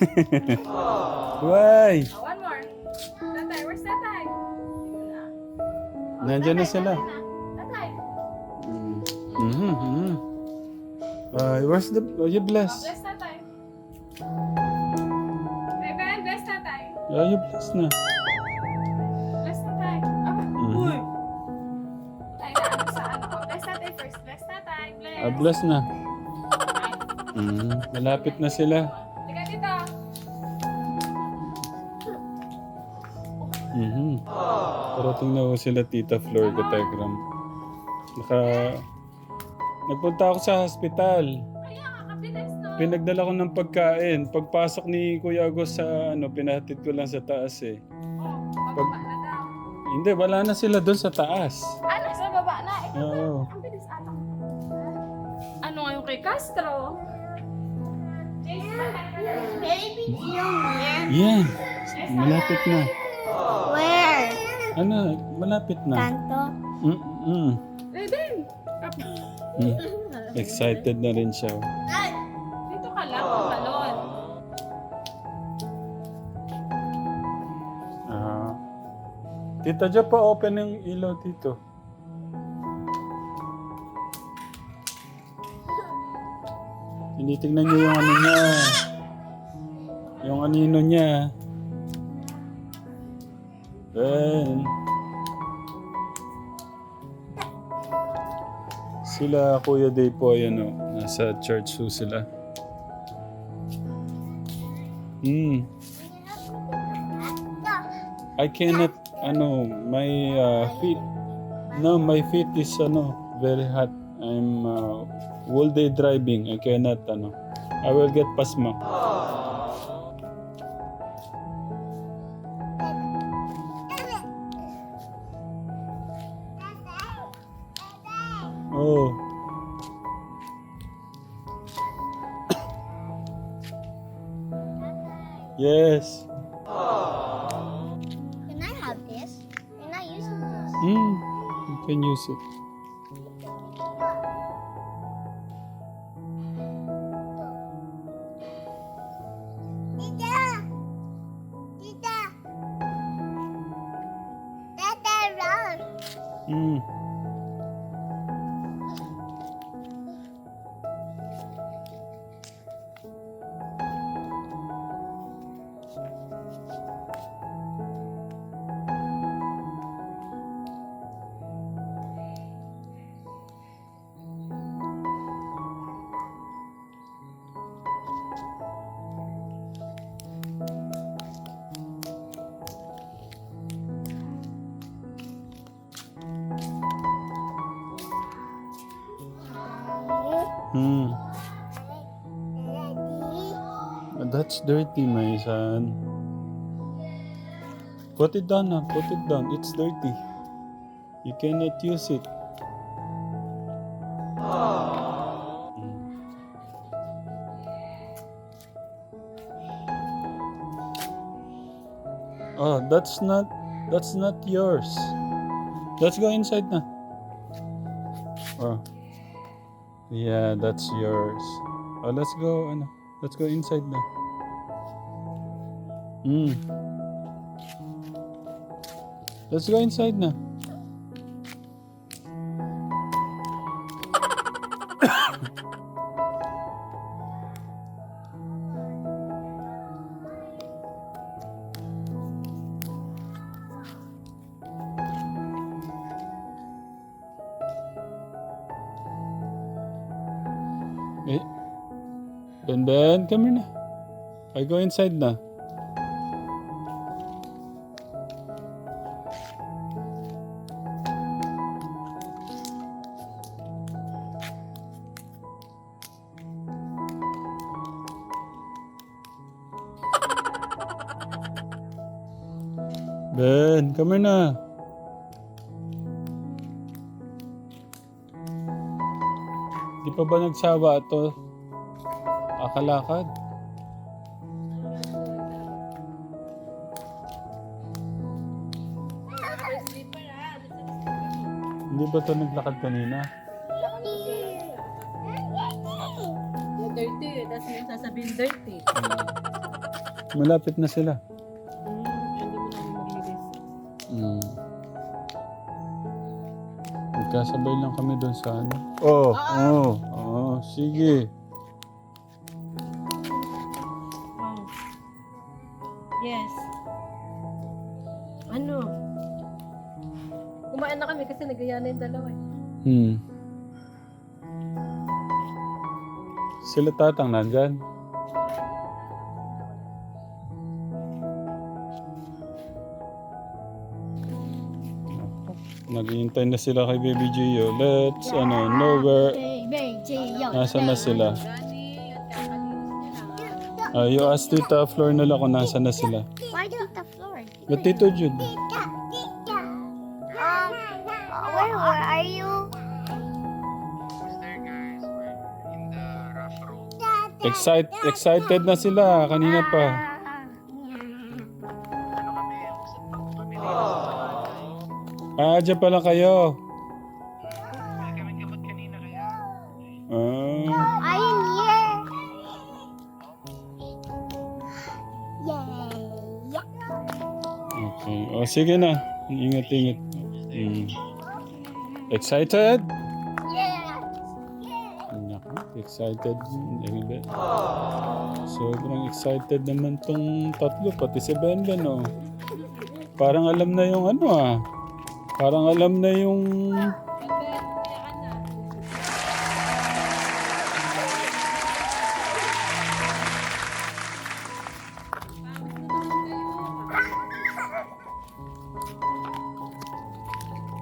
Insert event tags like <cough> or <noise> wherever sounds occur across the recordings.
<laughs> Why? Oh, one more. Tatay, where's tatay? Nandiyan na sila. Tatay. Mm-hmm. mm-hmm. Uh, where's the... Oh, you bless. Oh, bless tatay. Beben, bless tatay. Oh, you bless na. Bless tatay. Ah, Mhm. uy. Ay, ano sa ano? Oh, bless tatay first. Bless tatay. Bless. Ah, bless na. Mm, malapit na sila. Parating na ho sila Tita Flor Kategram. Naka... Nagpunta ako sa hospital. Pinagdala ko ng pagkain. Pagpasok ni Kuya Agos sa ano, pinahatid ko lang sa taas eh. Oh, na daw. Hindi, wala na sila doon sa taas. Ano, sa baba na. Ikaw Oo. Ang bilis ata. Ano ngayon kay Castro? Baby Junior. Yan. Malapit na. Where? Ano, malapit na. Kanto. Mm -mm. Beben. Mm. Excited na rin siya. Dito ka lang, tumalon. Ah. Tita Jo, pa-open yung ilaw dito. Tinitingnan niyo yung ano niya. Yung anino niya. Then, sila Kuya Day po ay ano, nasa church ho sila. Hmm. I cannot, ano, my uh, feet, no, my feet is, ano, very hot. I'm uh, all day driving. I cannot, ano, I will get pasma. Oh. Mm, you can use it. Mm. Ready? That's dirty, my son. Put it down now. Put it down. It's dirty. You cannot use it. Mm. Oh, that's not that's not yours. Let's go inside na. Oh. Yeah, that's yours. Oh, let's go ano. Let's go inside na. Mm. Let's go inside na. I go inside na. Ben, come here na. Di pa ba nagsawa ito? Kakalakad. Hindi ba ito naglakad kanina? Dirty. Tapos may sasabihin dirty. Malapit na sila. Mm. Magkasabay lang kami doon sa ano. Oo, oo, oo, sige. Oh. Yes. Ano? Kumain na kami kasi nagaya na yung dalawa eh. Hmm. Sila tatang nandyan. Naghihintay na sila kay Baby Gio. Let's, ano, know where, Baby Gio. nasa na sila. Ah, you ask Tita Flor nila kung nasa na sila. Why don't the floor? But Tito Jude, tita. Where, where are you? excite, excited na sila. Kanina pa. Ah, dyan pala kayo. Ah, I am here. Yay. Yeah. okay. O, sige na. Ingat, ingat. Mm. Excited? Yeah. Naku, excited. Hindi. Sobrang excited naman tong tatlo, pati si Benda, no? Parang alam na yung ano ah. Parang alam na yung...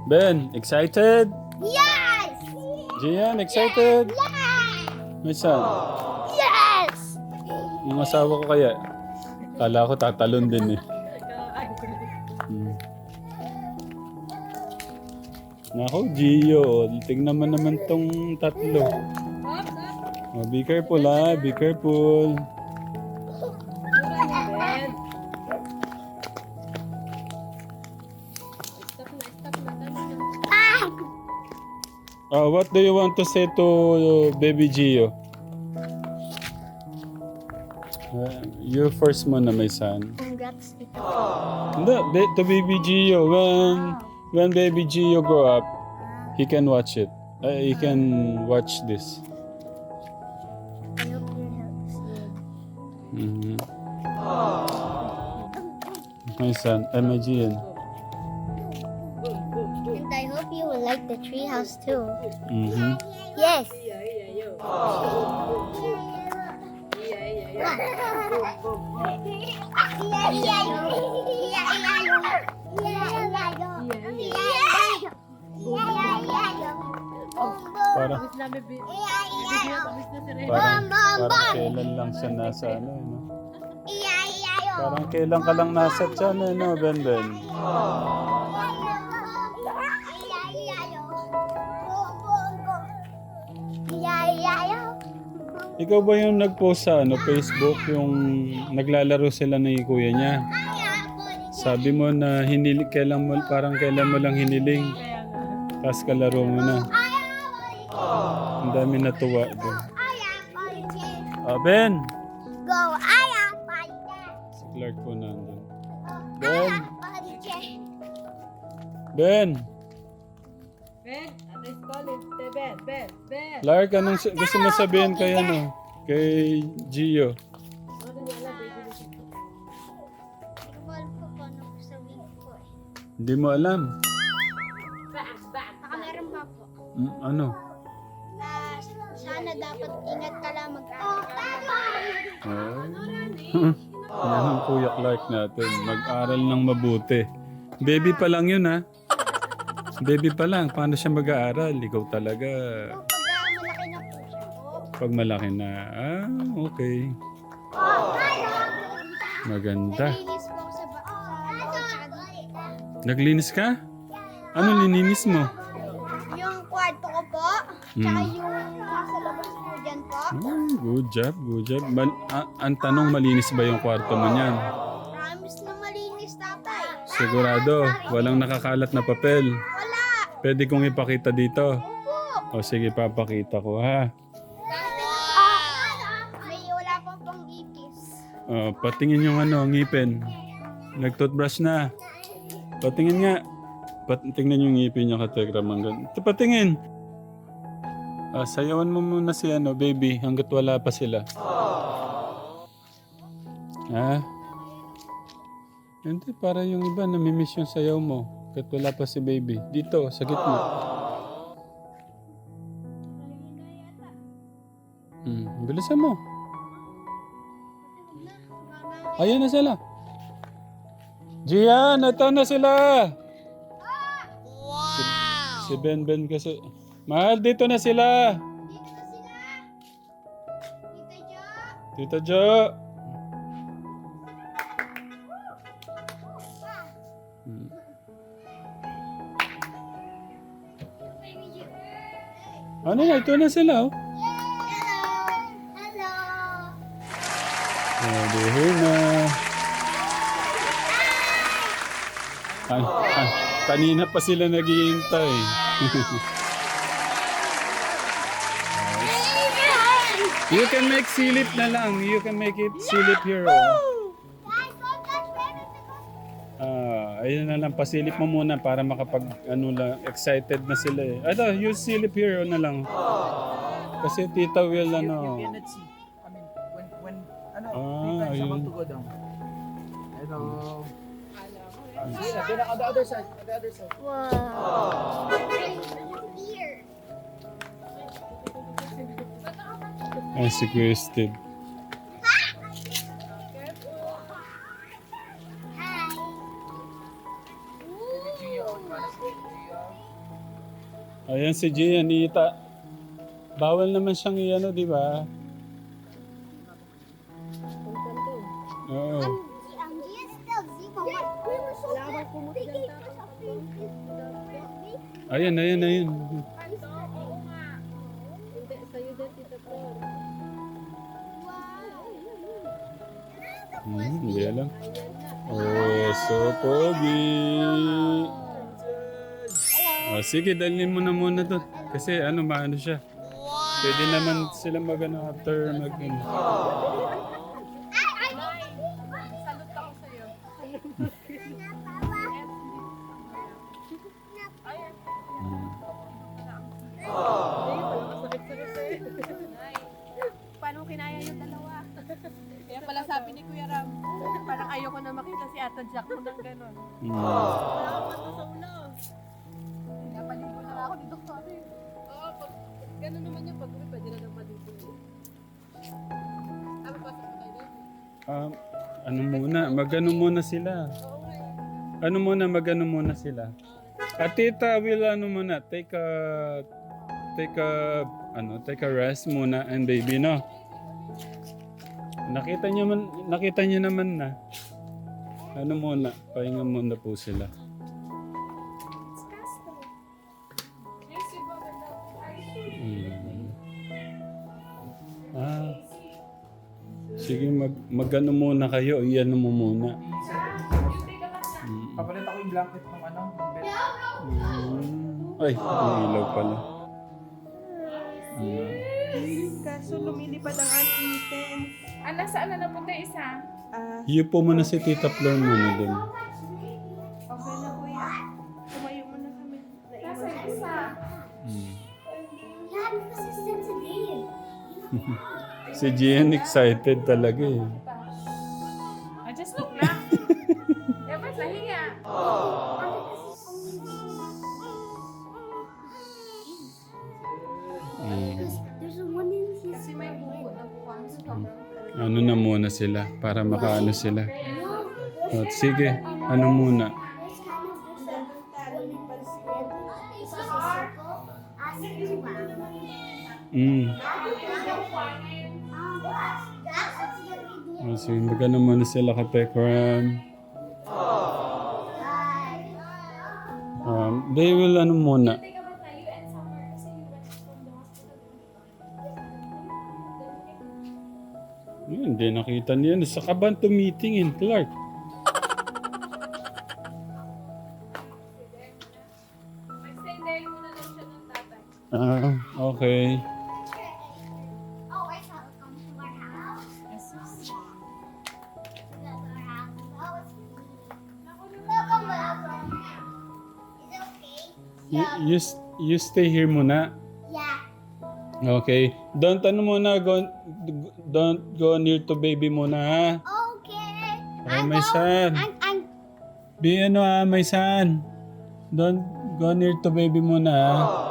Ben, excited? Yes. Gian, excited? Yes. Son? Yes. Yung asawa ko kaya? Kala ko tatalon din eh. Hmm. Nako, Gio. Tingnan mo naman tong tatlo. Oh, be careful ha. Be careful. Oh, what do you want to say to uh, baby Gio? Uh, you first muna, my son. Congrats. Hindi, ba- to baby Gio. When, when baby Gio grow up, he can watch it. Uh, he can watch this. I hope your health is good. Mhm. My son, eh, my Gian. Bibigyan tapos na si Ray. parang, parang kailan lang siya nasa <laughs> ano, eh, no? Parang kailan ka lang nasa tiyan, eh, no, Ben Ben? Ikaw ba yung nag-post sa ano, Facebook, yung naglalaro sila ni kuya niya? Sabi mo na hinili, kailan mo, parang kailan mo lang hiniling, tapos kalaro mo na. Ang dami natuwa doon. Ah, Ben! Go, am fighter. Si Clark po nandun. Ben! Ben! Ben, is calling? Te, Ben, Ben, Ben. Clark, anong s- gusto mo sabihin kay ano? Kay Gio? Ano niya alam, ko pa ano sabihin ko eh. Hindi mo alam. Baka meron pa po. Mm, ano? Na sana dapat ingat ka lang mag-aral ka. Oh. Yan <laughs> ang Kuya Clark natin. Mag-aral ng mabuti. Baby pa lang yun ha. Baby pa lang. Paano siya mag-aaral? Ikaw talaga. Pag ah, malaki na po siya. Pag malaki na. Ah, okay. Maganda. Nalinis po ako sa ba- sa loob tsaka dito. Naglinis ka? Ano lininis mo? Yung kwarto ko po, tsaka Mm. yung nasa labas po dyan po. Oh, good job, good job. Mal- a- ang tanong, malinis ba yung kwarto mo niyan? Promise na malinis tatay. Sigurado, walang nakakalat na papel. Wala. Pwede kong ipakita dito. O sige, papakita ko ha. Ah, may wala pa pong ipis. Oh, patingin yung ano, ngipin. Nag-toothbrush na. Patingin nga. Pat tingnan yung ngipin niya kategra manggan. Ito patingin. Ah, sayawan mo muna si ano, baby, hanggat wala pa sila. Ha? Hindi, para yung iba namimiss yung sayaw mo. Hanggat wala pa si baby. Dito, sa gitna. Hmm, bilisan mo. Ayan na sila. Gian, ito na sila. Si, si Ben Ben kasi. Mahal, dito na sila. Dito na sila. Tita Jo. Tito Jo. Ano na, ito na sila. Oh. Hello. Hello. Here na. Ah, ah, kanina pa sila naghihintay. <laughs> you can make silip na lang. You can make it silip here. Oh. Ah, ayun na lang, pasilip mo muna para makapag, ano lang, excited na sila eh. Ito, use silip here na lang. Kasi tita will, ano, You cannot see. I mean, when, when, ano, Ah, three times ayun. about to go down. Hello. Here, then on the other side, on the other side. Ay si Kuya Steve. Ayan si Gian, Ita. Bawal naman siyang iano, di ba? Oo. Ayan, ayan, ayan. Hmm, hindi alam. Oh, so pogi. Oh, sige, dalhin mo na muna to. Kasi ano, maano siya. Pwede naman sila mag ano, after mag ano. Paano kinaya yung dalawa? Kaya pala sabi ni Kuya Ram, parang ayoko na makita si Ate Jack mo ng gano'n. Hmm. Sa ulo. Na ako Doktor. eh. Oo, pag gano'n naman yung pag-uwi, pwede na naman dito. Ano pa sa tayo? Um, ano muna, magano muna sila. Ano muna, magano muna sila. At tita will ano muna, take a take a ano, take a rest muna and baby no. Nakita niyo man nakita niyo naman na. Ano muna, pahinga muna po sila. Mag, magano muna kayo. Iyan mo muna. Mm. Papalit ako yung blanket ng ano, ng bed. Mm. Ay, ang ilaw pala. Mm. Kaso lumilipad ang ating tent. Ah, nasaan na napunta isa? Ah, Hiyo po muna si Tita Flor muna dun. okay na kuya. Tumayo muna kami. Naiwan Nasa yung isa. Mm. Yan, kasi sensitive. <laughs> Si Gian excited talaga eh. Ah, just look lang. <laughs> Dapat nahiya. Kasi may buko na buwan. Ano na muna sila para makaano sila. At sige, ano muna. Sige, magano muna sila ka Tekram. Um, they will ano muna. Hindi nakita niya. Sa kaban to meeting in Clark. Ah, okay. You, you, stay here muna. Yeah. Okay. Don't ano muna, go, don't go near to baby muna ha. Okay. Oh, my son. I'm, I'm, Be ano ha, my son. Don't go near to baby muna ha. Okay.